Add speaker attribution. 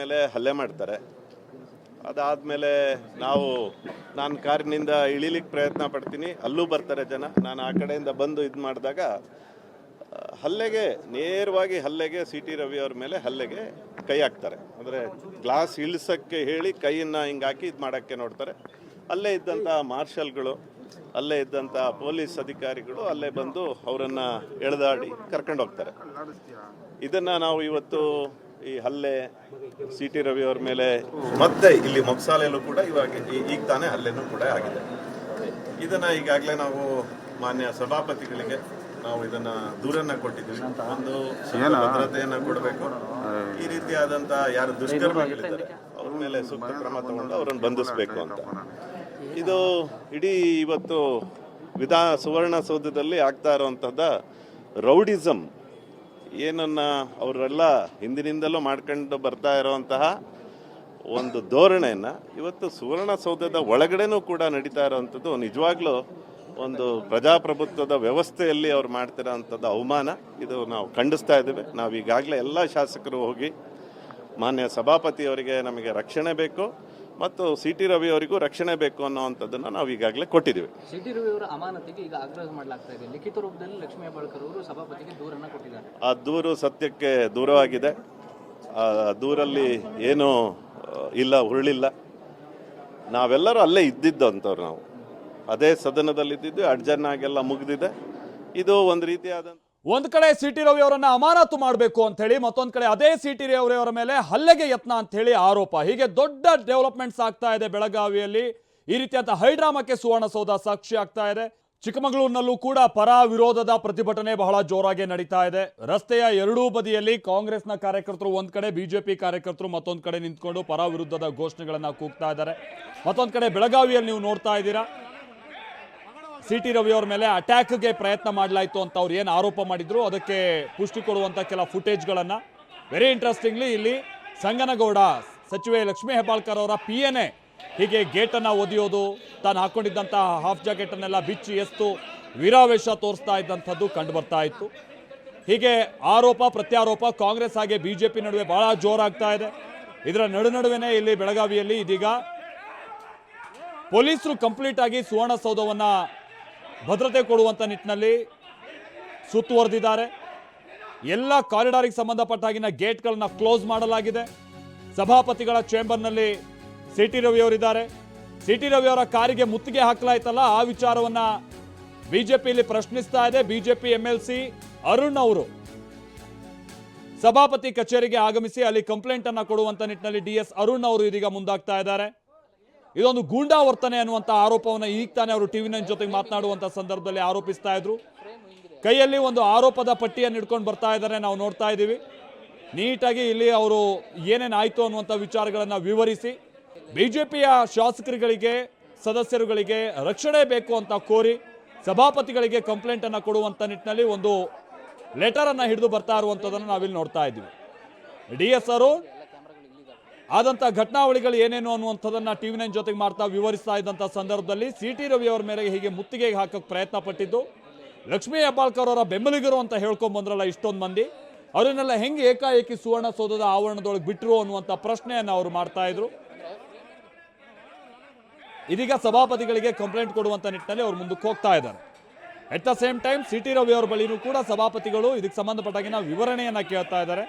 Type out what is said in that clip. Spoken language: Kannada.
Speaker 1: ಮೇಲೆ ಹಲ್ಲೆ ಮಾಡ್ತಾರೆ. ಅದಾದಮೇಲೆ ನಾವು, ನಾನು ಕಾರಿನಿಂದ ಇಳಿಲಿಕ್ಕೆ ಪ್ರಯತ್ನ ಪಡ್ತೀನಿ. ಅಲ್ಲೂ ಬರ್ತಾರೆ ಜನ. ನಾನು ಆ ಕಡೆಯಿಂದ ಬಂದು ಇದು ಮಾಡಿದಾಗ, ಹಲ್ಲೆಗೆ, ನೇರವಾಗಿ ಹಲ್ಲೆಗೆ ಸಿ ಟಿ ರವಿ ಅವ್ರ ಮೇಲೆ ಹಲ್ಲೆಗೆ ಕೈ ಹಾಕ್ತಾರೆ. ಅಂದರೆ ಗ್ಲಾಸ್ ಇಳಿಸೋಕ್ಕೆ ಹೇಳಿ ಕೈಯನ್ನು ಹಿಂಗೆ ಹಾಕಿ ಇದು ಮಾಡೋಕ್ಕೆ ನೋಡ್ತಾರೆ. ಅಲ್ಲೇ ಇದ್ದಂಥ ಮಾರ್ಷಲ್ಗಳು, ಅಲ್ಲೇ ಇದ್ದಂಥ ಪೊಲೀಸ್ ಅಧಿಕಾರಿಗಳು ಅಲ್ಲೇ ಬಂದು ಅವರನ್ನು ಎಳೆದಾಡಿ ಕರ್ಕೊಂಡು ಹೋಗ್ತಾರೆ. ಇದನ್ನು ನಾವು ಇವತ್ತು ಈ ಹಲ್ಲೆ ಸಿ ಟಿ ರವಿ ಅವರ ಮೇಲೆ ಮತ್ತೆ ಇಲ್ಲಿ ಮೊಗ್ಸಾಲೆಯಲ್ಲೂ ಕೂಡ ಇವಾಗ ಈಗ ತಾನೇ ಹಲ್ಲೆನೂ ಕೂಡ ಆಗಿದೆ. ಇದನ್ನ ಈಗಾಗಲೇ ನಾವು ಮಾನ್ಯ ಸಭಾಪತಿಗಳಿಗೆ ನಾವು ಇದನ್ನ ದೂರನ್ನ ಕೊಟ್ಟಿದ್ದೀವಿ. ಒಂದು ಭದ್ರತೆಯನ್ನ ಕೊಡಬೇಕು. ಈ ರೀತಿಯಾದಂತ ಯಾರು ದುಷ್ಕರ್ಮಿಗಳಿದ್ದಾರೆ ಅವ್ರ ಮೇಲೆ ಸೂಕ್ತ ಕ್ರಮ ತಗೊಂಡು ಅವರನ್ನು ಬಂಧಿಸಬೇಕು ಅಂತ. ಇದು ಇಡೀ ಇವತ್ತು ವಿಧಾ ಸುವರ್ಣಸೌಧದಲ್ಲಿ ಆಗ್ತಾ ಇರುವಂಥದ್ದು ರೌಡಿಸಮ್ ಏನನ್ನ ಅವರೆಲ್ಲ ಹಿಂದಿನಿಂದಲೂ ಮಾಡ್ಕೊಂಡು ಬರ್ತಾ ಇರುವಂತಹ ಒಂದು ಧೋರಣೆಯನ್ನು ಇವತ್ತು ಸುವರ್ಣಸೌಧದ ಒಳಗಡೆನೂ ಕೂಡ ನಡೀತಾ ಇರೋವಂಥದ್ದು. ನಿಜವಾಗ್ಲೂ ಒಂದು ಪ್ರಜಾಪ್ರಭುತ್ವದ ವ್ಯವಸ್ಥೆಯಲ್ಲಿ ಅವ್ರು ಮಾಡ್ತಿರೋ ಅಂಥದ್ದು ಅವಮಾನ. ಇದು ನಾವು ಖಂಡಿಸ್ತಾ ಇದ್ದೇವೆ. ನಾವು ಈಗಾಗಲೇ ಎಲ್ಲ ಶಾಸಕರು ಹೋಗಿ ಮಾನ್ಯ ಸಭಾಪತಿಯವರಿಗೆ ನಮಗೆ ರಕ್ಷಣೆ ಬೇಕು. ಮತ್ತು ಸಿ ಟಿ ರವಿ ಅವರಿಗೂ ರಕ್ಷಣೆ ಬೇಕು ಅನ್ನೋವಂಥದ್ದನ್ನು ನಾವು ಈಗಾಗಲೇ ಕೊಟ್ಟಿದ್ದೀವಿ.
Speaker 2: ಸಿಟಿ ರವಿ ಅವರ ಅಮಾನತಿಗೆ ಈಗ ಆಗ್ರಹ ಮಾಡಲಾಗ್ತಾ ಇದೆ. ಲಿಖಿತ ರೂಪದಲ್ಲಿ ಲಕ್ಷ್ಮೀ ಹೆಬ್ಬಾಳ್ಕರ್ ಅವರು ಸಭಾಪತಿಗೆ ದೂರನ್ನ ಕೊಟ್ಟಿದ್ದಾರೆ.
Speaker 1: ಆ ದೂರು ಸತ್ಯಕ್ಕೆ ದೂರವಾಗಿದೆ. ಆ ದೂರಲ್ಲಿ ಏನೂ ಇಲ್ಲ ಹುರುಳಿಲ್ಲ ನಾವೆಲ್ಲರೂ ಅಲ್ಲೇ ಇದ್ದಿದ್ದು ಅಂಥವ್ರು ನಾವು. ಅದೇ ಸದನದಲ್ಲಿ ಇದ್ದಿದ್ದು ಅಡ್ಜನ್ನಾಗೆಲ್ಲ ಮುಗಿದಿದೆ. ಇದು ಒಂದು ರೀತಿಯಾದಂಥ
Speaker 3: ಒಂದ್ ಕಡೆ ಸಿ ಟಿ ರವಿ ಅವರನ್ನ ಅಮಾನತು ಮಾಡಬೇಕು ಅಂತ ಹೇಳಿ ಮತ್ತೊಂದ್ ಕಡೆ ಅದೇ ಸಿ ಟಿ ರವಿ ಅವರ ಮೇಲೆ ಹಲ್ಲೆಗೆ ಯತ್ನ ಅಂತ ಹೇಳಿ ಆರೋಪ. ಹೀಗೆ ದೊಡ್ಡ ಡೆವಲಪ್ಮೆಂಟ್ಸ್ ಆಗ್ತಾ ಇದೆ ಬೆಳಗಾವಿಯಲ್ಲಿ. ಈ ರೀತಿಯಾದ ಹೈಡ್ರಾಮಕ್ಕೆ ಸುವರ್ಣಸೌಧ ಸಾಕ್ಷಿ ಆಗ್ತಾ ಇದೆ. ಚಿಕ್ಕಮಗಳೂರಿನಲ್ಲೂ ಕೂಡ ಪರ ವಿರೋಧದ ಪ್ರತಿಭಟನೆ ಬಹಳ ಜೋರಾಗಿ ನಡೀತಾ ಇದೆ. ರಸ್ತೆಯ ಎರಡೂ ಬದಿಯಲ್ಲಿ ಕಾಂಗ್ರೆಸ್ನ ಕಾರ್ಯಕರ್ತರು, ಒಂದ್ ಕಡೆ ಬಿಜೆಪಿ ಕಾರ್ಯಕರ್ತರು, ಮತ್ತೊಂದ್ ಕಡೆ ನಿಂತ್ಕೊಂಡು ಪರ ವಿರುದ್ಧದ ಘೋಷಣೆಗಳನ್ನ ಕೂಗ್ತಾ ಇದ್ದಾರೆ. ಮತ್ತೊಂದ್ ಕಡೆ ಬೆಳಗಾವಿಯಲ್ಲಿ ನೀವು ನೋಡ್ತಾ ಇದ್ದೀರಾ. ಸಿ ಟಿ ರವಿ ಅವರ ಮೇಲೆ ಅಟ್ಯಾಕ್ಗೆ ಪ್ರಯತ್ನ ಮಾಡಲಾಯಿತು ಅಂತ ಅವ್ರು ಏನು ಆರೋಪ ಮಾಡಿದ್ರು, ಅದಕ್ಕೆ ಪುಷ್ಟಿ ಕೊಡುವಂಥ ಕೆಲ ಫುಟೇಜ್ಗಳನ್ನು. ವೆರಿ ಇಂಟ್ರೆಸ್ಟಿಂಗ್ಲಿ ಇಲ್ಲಿ ಸಂಗನಗೌಡ ಸಚಿವೆ ಲಕ್ಷ್ಮೀ ಹೆಬ್ಬಾಳ್ಕರ್ ಅವರ ಪಿ ಎನ್ ಎ ಹೀಗೆ ಗೇಟನ್ನು ಒದಿಯೋದು, ತಾನು ಹಾಕೊಂಡಿದ್ದಂಥ ಹಾಫ್ ಜಾಕೆಟನ್ನೆಲ್ಲ ಬಿಚ್ಚಿ ಎಸ್ತು ವೀರಾವೇಶ ತೋರಿಸ್ತಾ ಇದ್ದಂಥದ್ದು ಕಂಡು ಬರ್ತಾ ಇತ್ತು. ಹೀಗೆ ಆರೋಪ, ಪ್ರತ್ಯಾರೋಪ ಕಾಂಗ್ರೆಸ್ ಹಾಗೆ ಬಿ ಜೆ ಪಿ ನಡುವೆ ಬಹಳ ಜೋರಾಗ್ತಾ ಇದೆ. ಇದರ ನಡು ನಡುವೆನೇ ಇಲ್ಲಿ ಬೆಳಗಾವಿಯಲ್ಲಿ ಇದೀಗ ಪೊಲೀಸರು ಕಂಪ್ಲೀಟ್ ಆಗಿ ಸುವರ್ಣಸೌಧವನ್ನ ಭದ್ರತೆ ಕೊಡುವಂಥ ನಿಟ್ಟಿನಲ್ಲಿ ಸುತ್ತುವರೆದಿದ್ದಾರೆ ಎಲ್ಲ ಕಾರಿಡಾರಿಗೆ ಸಂಬಂಧಪಟ್ಟಾಗಿನ ಗೇಟ್ಗಳನ್ನು ಕ್ಲೋಸ್ ಮಾಡಲಾಗಿದೆ. ಸಭಾಪತಿಗಳ ಚೇಂಬರ್ನಲ್ಲಿ ಸಿ ಟಿ ರವಿ ಅವರಿದ್ದಾರೆ. ಸಿ ಟಿ ರವಿ ಅವರ ಕಾರಿಗೆ ಮುತ್ತಿಗೆ ಹಾಕಲಾಯ್ತಲ್ಲ, ಆ ವಿಚಾರವನ್ನ ಬಿಜೆಪಿಯಲ್ಲಿ ಪ್ರಶ್ನಿಸ್ತಾ ಇದೆ. BJP M L C Arun ಅವರು. ಸಭಾಪತಿ ಕಚೇರಿಗೆ ಆಗಮಿಸಿ ಅಲ್ಲಿ ಕಂಪ್ಲೇಂಟ್ ಅನ್ನ ಕೊಡುವಂತ ನಿಟ್ಟಿನಲ್ಲಿ ಡಿ ಎಸ್ ಅರುಣ್ ಅವರು ಇದೀಗ ಮುಂದಾಗ್ತಾ ಇದ್ದಾರೆ. ಇದೊಂದು ಗೂಂಡಾ ವರ್ತನೆ ಅನ್ನುವಂಥ ಆರೋಪವನ್ನು ಈಗ ತಾನೇ ಅವರು ಟಿವಿ ನೈನ್ ಜೊತೆಗೆ ಮಾತನಾಡುವಂಥ ಸಂದರ್ಭದಲ್ಲಿ ಆರೋಪಿಸ್ತಾ ಇದ್ರು. ಕೈಯಲ್ಲಿ ಒಂದು ಆರೋಪದ ಪಟ್ಟಿಯನ್ನು ಹಿಡ್ಕೊಂಡು ಬರ್ತಾ ಇದ್ದಾರೆ ನಾವು ನೋಡ್ತಾ ಇದ್ದೀವಿ. ನೀಟಾಗಿ ಇಲ್ಲಿ ಅವರು ಏನೇನು ಆಯಿತು ಅನ್ನುವಂಥ ವಿಚಾರಗಳನ್ನು ವಿವರಿಸಿ, ಬಿಜೆಪಿಯ ಶಾಸಕರುಗಳಿಗೆ, ಸದಸ್ಯರುಗಳಿಗೆ ರಕ್ಷಣೆ ಬೇಕು ಅಂತ ಕೋರಿ, ಸಭಾಪತಿಗಳಿಗೆ ಕಂಪ್ಲೇಂಟನ್ನು ಕೊಡುವಂಥ ನಿಟ್ಟಿನಲ್ಲಿ ಒಂದು ಲೆಟರನ್ನು ಹಿಡಿದು ಬರ್ತಾ ಇರುವಂಥದ್ದನ್ನು ನಾವಿಲ್ಲಿ ನೋಡ್ತಾ ಇದ್ದೀವಿ. ಡಿ ಎಸ್ ಅರುಣ್ ಆದಂಥ ಘಟನಾವಳಿಗಳು ಏನೇನು ಅನ್ನುವಂಥದ್ದನ್ನ ಟಿವಿ ನೈನ್ ಜೊತೆಗೆ ಮಾಡ್ತಾ ವಿವರಿಸ್ತಾ ಇದ್ದಂಥ ಸಂದರ್ಭದಲ್ಲಿ ಸಿ ಟಿ ರವಿ ಅವರ ಮೇರೆಗೆ ಹೀಗೆ ಮುತ್ತಿಗೆ ಹಾಕಕ್ಕೆ ಪ್ರಯತ್ನ ಪಟ್ಟಿದ್ದು. ಲಕ್ಷ್ಮೀ ಹೆಬ್ಬಾಳ್ಕರ್ ಅವರ ಬೆಂಬಲಿಗರು ಅಂತ ಹೇಳ್ಕೊಂಬಂದ್ರಲ್ಲ ಇಷ್ಟೊಂದು ಮಂದಿ. ಅವರನ್ನೆಲ್ಲ ಹೆಂಗೆ ಏಕಾಏಕಿ ಸುವರ್ಣಸೌಧದ ಆವರಣದೊಳಗೆ ಬಿಟ್ಟರು ಅನ್ನುವಂಥ ಪ್ರಶ್ನೆಯನ್ನು ಅವರು ಮಾಡ್ತಾ ಇದ್ರು. ಇದೀಗ ಸಭಾಪತಿಗಳಿಗೆ ಕಂಪ್ಲೇಂಟ್ ಕೊಡುವಂತ ನಿಟ್ಟಿನಲ್ಲಿ ಅವರು ಮುಂದಕ್ಕೆ ಹೋಗ್ತಾ ಇದ್ದಾರೆ. At the same time C T Ravi ಅವರ ಬಳಿನೂ ಕೂಡ ಸಭಾಪತಿಗಳು ಇದಕ್ಕೆ ಸಂಬಂಧಪಟ್ಟಾಗಿನ ವಿವರಣೆಯನ್ನು ಕೇಳ್ತಾ ಇದ್ದಾರೆ.